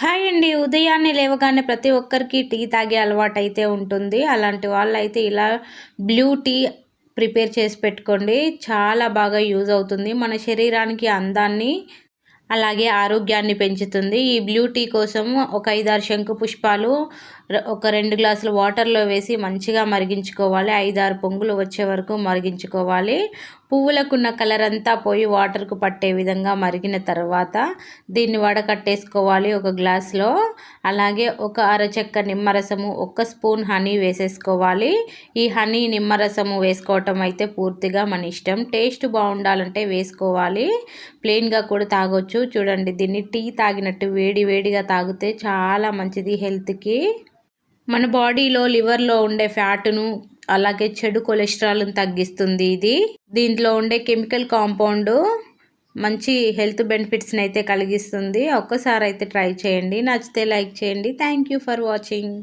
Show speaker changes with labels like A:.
A: Hi అండి. ఉదయాన్నే లేవగానే ప్రతి ఒక్కరికి టీ తాగే అలవాటు అయితే ఉంటుంది. అలాంటి వాళ్ళైతే ఇలా బ్లూ టీ ప్రిపేర్ చేసి పెట్టుకోండి. చాలా బాగా యూజ్ అవుతుంది. మన శరీరానికి అందాన్ని అలాగే ఆరోగ్యాన్ని పెంచుతుంది. ఈ బ్లూ టీ కోసం ఒక ఐదారు శంకు పుష్పాలు ఒక రెండు గ్లాసులు వాటర్లో వేసి మంచిగా మరిగించుకోవాలి. ఐదారు పొంగులు వచ్చే వరకు మరిగించుకోవాలి. పువ్వులకున్న కలర్ అంతా పోయి వాటర్కు పట్టే విధంగా మరిగిన తర్వాత దీన్ని వడకట్టేసుకోవాలి ఒక గ్లాస్లో. అలాగే ఒక అరచెక్క నిమ్మరసము ఒక స్పూన్ హనీ వేసేసుకోవాలి. ఈ హనీ నిమ్మరసము వేసుకోవటం అయితే పూర్తిగా మన ఇష్టం. టేస్ట్ బాగుండాలంటే వేసుకోవాలి. ప్లెయిన్గా కూడా తాగొచ్చు. చూడండి దీన్ని టీ తాగినట్టు వేడి వేడిగా తాగితే చాలా మంచిది హెల్త్కి. మన బాడీలో లివర్లో ఉండే ఫ్యాటును అలాగే చెడు కొలెస్ట్రాల్ను తగ్గిస్తుంది ఇది. దీంట్లో ఉండే కెమికల్ కాంపౌండ్ మంచి హెల్త్ బెనిఫిట్స్ని అయితే కలిగిస్తుంది. ఒక్కసారి అయితే ట్రై చేయండి. నచ్చితే లైక్ చేయండి. Thank you for watching.